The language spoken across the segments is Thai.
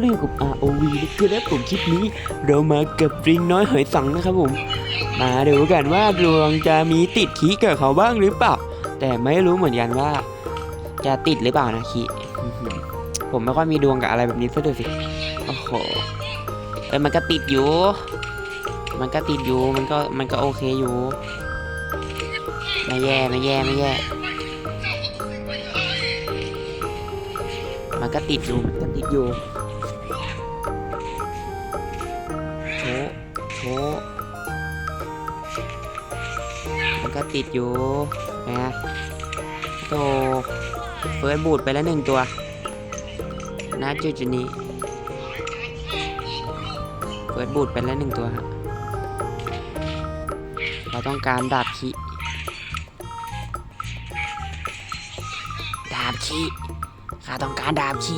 เรื่องกับ ROV นะครับผมคลิปนี้ เรามากับริงน้อยหอยสังนะครับผม มาดูกันว่าดวงจะมีติดขี้กับเขาบ้างหรือเปล่า แต่ไม่รู้เหมือนกันว่า จะติดหรือเปล่านะขี้ผมไม่ค่อยมีดวงกับอะไรแบบนี้ซะด้วยสิ โอ้โห เอ้ยมันก็ติดอยู่ มันก็ติดอยู่ มันก็มันก็โอเคอยู่ ไม่แย่ไม่แย่ไม่แย่ มันก็ติดอยู่ มันก็ติดอยู่ ติดอยู่นะโตเฟิร์สบูดไปแล้วหนึ่งตัวนะจุดจุดนี้เฟิร์สบูดไปแล้วหนึ่งตัวฮะเราต้องการดาบขีดาบขีข้าต้องการดาบขี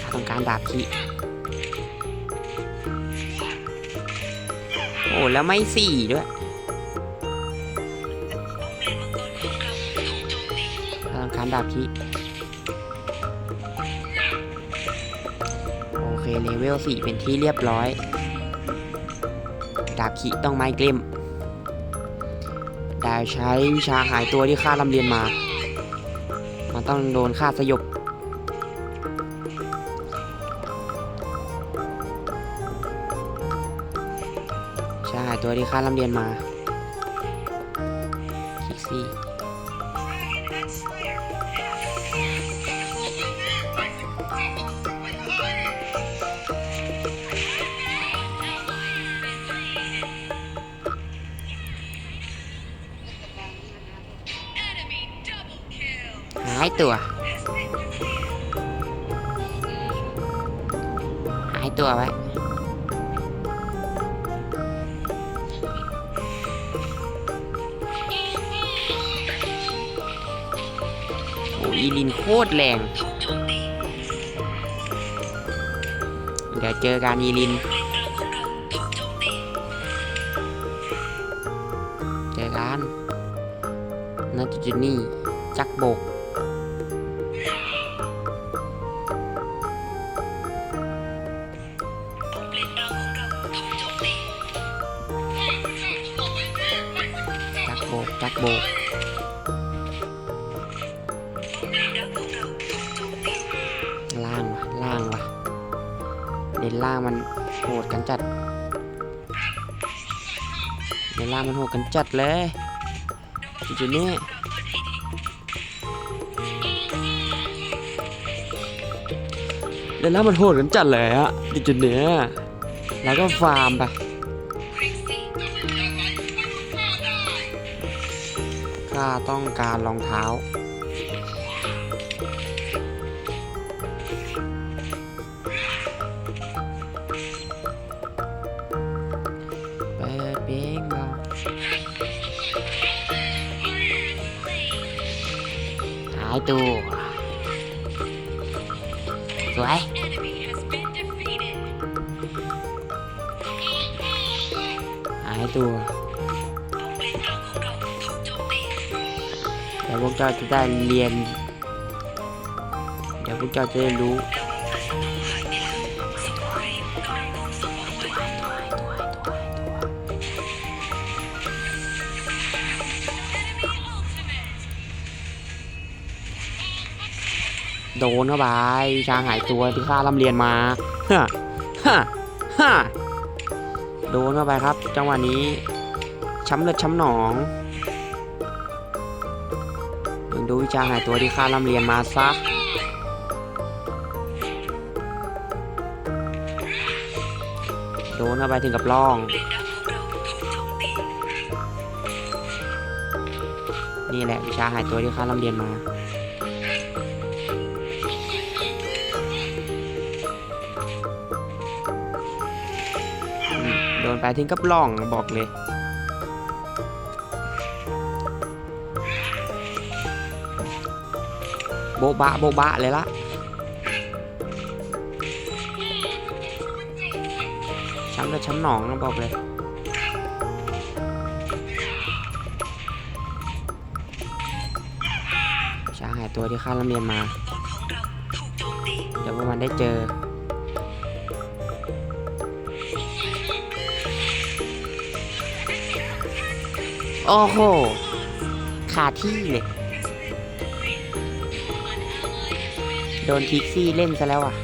ข้าต้องการดาบขี อ้แล้วไม่สี่ด้วยข้าต้องการดาบขีโอเคเลเวลสี่เป็นที่เรียบร้อย ดาบขีต้องไม้เกลมได้ใช้วิชาหายตัวที่ข้าลำเรียนมา มันต้องโดนฆ่าสยบ ตัวที่ข้าลำเรียนมาคิกซี่หายตัว หายตัวไว้ อ้อีลินโคตรแรง เดี๋ยวเจอการอีลิน เจอกันนาจุดนี่จักโบก เด่นล่างมันโหดกันจัดเด่นล่างมันโหดกันจัดเลยจุดนี้เด่นล่างมันโหดกันจัดเลยอะจุดเนี้ยแล้วก็ฟาร์มไปข้าต้องการรองเท้า หายตัวสวยหายตัวเดี๋ยวพวกเจ้าจะได้เรียน เดี๋ยวพวกเจ้าจะได้รู้ ดนเข้าไปวิชาหายตัวที่ข้าร่ำเรียนมาฮะฮะฮะโดนเข้าไปครับ จังหวะนี้ช้ำเลือดช้ำหนองมึงดูวิชาหายตัวที่ข้าร่ำเรียนมาซะโดนเข้าไปถึงกับร่อง นี่แหละวิชาหายตัวที่ข้าร่ำเรียนมา โดนไปทิ้งกับล่องบอกเลย โบบะโบบะเลยละช้ำเลยช้ำหนองนะบอกเลยช้าหายตัวที่ข้าร่ำเรียนมา เดี๋ยวพวกมันได้เจอ โอ้โหขาที่เลย โดนทิกซี่เล่นซะแล้วอะ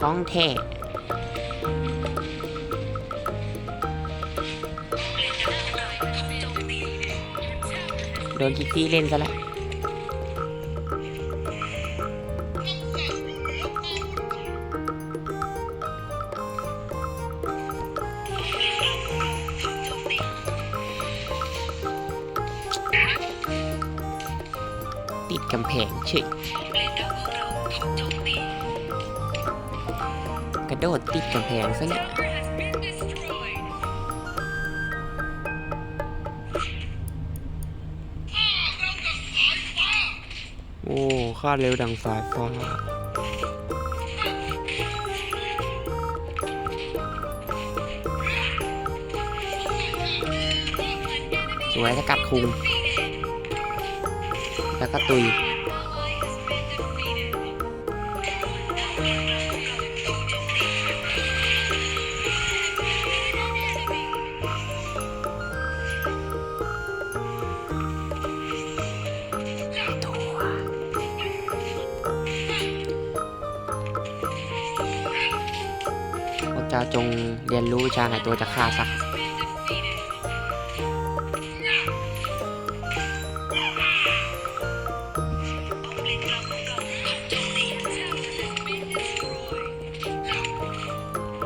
ของแท้โดนทิกซี่เล่นซะแล้ว โดดติดกำแพงซะเนี่ยโอ้คาดเร็วดังสายฟ้าสวยสกัดคุงแล้วก็ตุย จ้าจงเรียนรู้วิชาหายตัวจากข้าซะ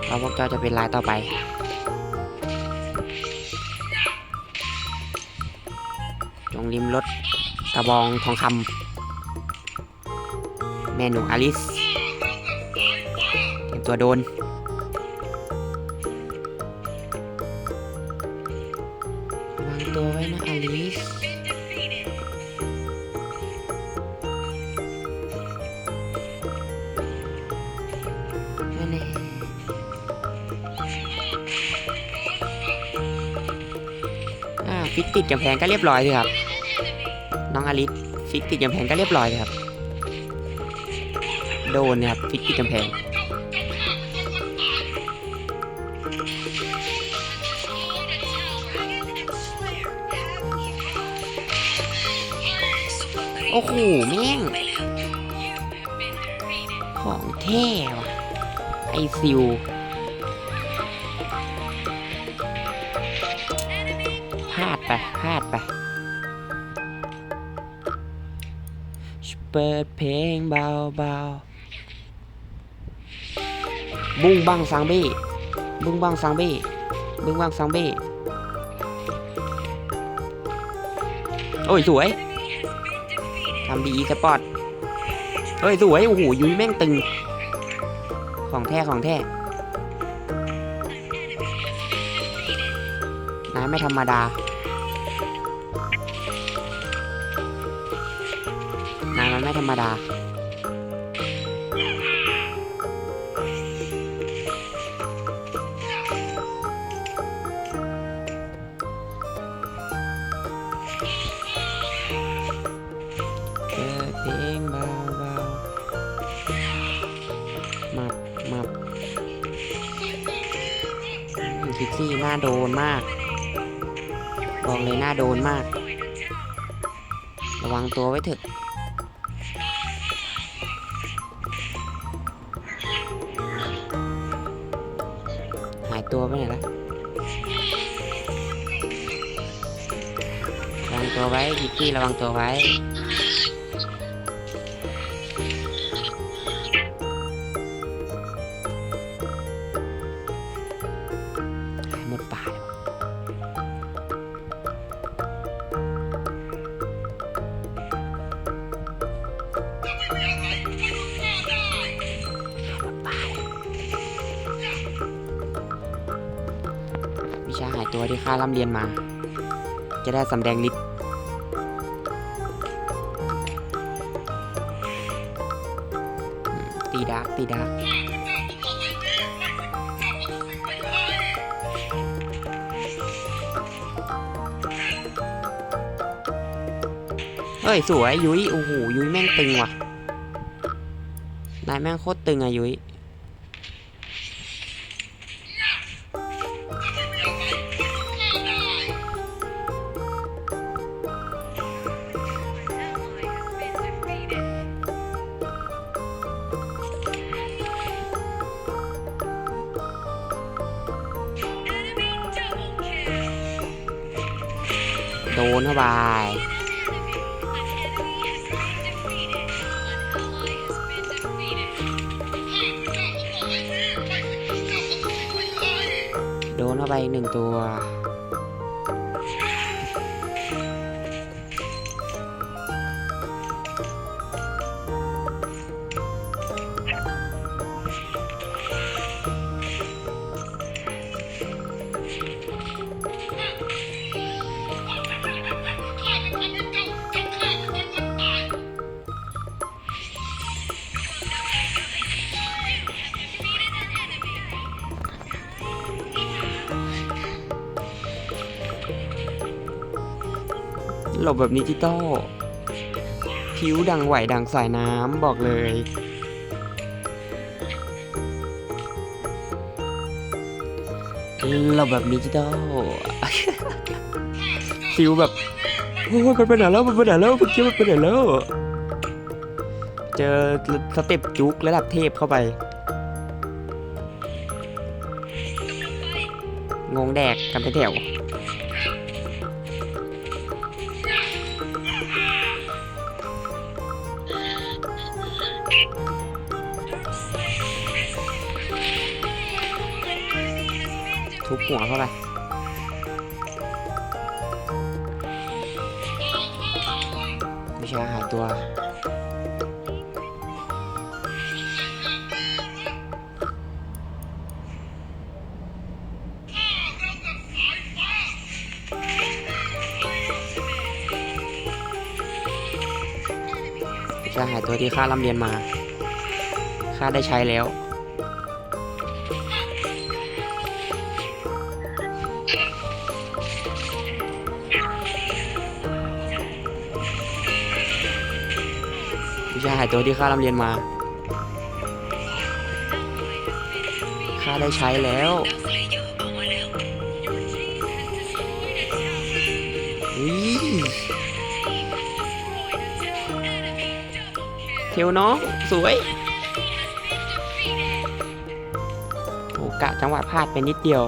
แล้วพวกเจ้าจะเป็นรายต่อไปจงริมรถกระบองทองคำแม่หนูอลิสเตรียมตัวโดน ตัวไว้นะอลิสฟิกติดกำแพงก็เรียบร้อยเลยครับ น้องอลิสฟิกติดกำแพงก็เรียบร้อยเลยครับ โดนนะครับฟิกติดกำแพง โอ้โหแม่ง ของแท้ว่ะ ไอซิวพลาดไปพลาดไปเปิดเพลงเบาเบาๆบุ้งบังซังเบ้บุ้งบังซังเบ้บุ้งบังซังเบ้โอ้ยสวย ทำดีสปอร์ตเฮ้ยสวยโอ้โหยุ้ยแม่งตึง ของแท้ของแท้นายไม่ธรรมดานายมันไม่ธรรมดา อืมคิกซี่หน้าโดนมาก บอกเลยหน้าโดนมาก ระวังตัวไว้เถอะหายตัวไปไหนละระวังตัวไว้คิกซี่ระวังตัวไว้ ค่าร่ำเรียนมา จะได้สำแดงฤทธิ์ตีดากตีดากเฮ้ย สวย ยุ้ยโอ้โหยุ้ยแม่งตึงว่ะนายแม่งโคตรตึงอะยุ้ย นเข้าไปโดนเข้าไปหนึ่งตัว หลบแบบดิจิตอลผิวดังไหวดังสายน้ำบอกเลย หลบแบบดิจิตอลฟิวแบบโอ้ยมันไปไหนแล้วมันไปไหนแล้วเมื่อกี้มันไปไหนแล้ว เจอสเต็ปจุกระดับเทพเข้าไป งงแดกกันไปแถว ทุบหัวเข้าไปไม่ใช่หายตัวไม่ใช่หายตัวที่ข้าลำเรียนมา ข้าได้ใช้แล้ว หายตัวที่ข้าลำเรียนมา ข้าได้ใช้แล้วอุ๊ยเทวน้อง สวยโอ้กะจังหวะพลาดไปนิดเดียว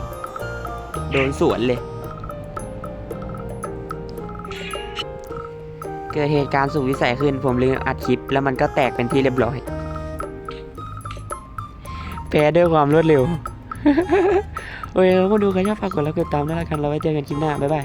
โดนสวนเลย เกิดเหตุการณ์สุดวิสัยขึ้น ผมลืมอัดคลิป แล้วมันก็แตกเป็นที่เรียบร้อย แพ้ด้วยความรวดเร็ว โอเคครับคนดูใครชอบฝากกดไลค์กดติดตามด้วยละกันเราไว้เจอกันคลิปหน้า บ๊ายบาย